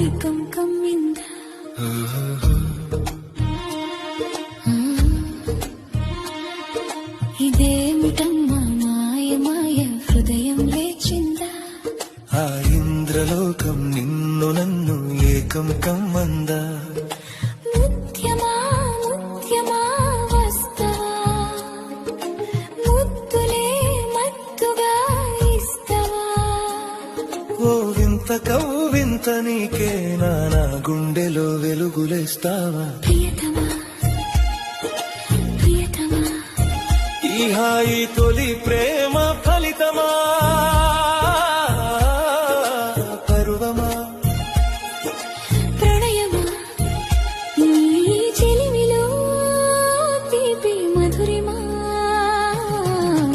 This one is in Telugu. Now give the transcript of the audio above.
மயக்கம் கம்மிந்த ఇదేమిటమ్మా మాయ మాయ హృదయం లేచిందా ఆ ఇంద్రలోకం నిన్ను నన్ను ఏకం కమ్మందా ఓ వింత కవ్వింత నీకే నా గుండెలో వెలుగులేస్తావా? ఈ హాయి తొలి ప్రేమ ఫలితమా?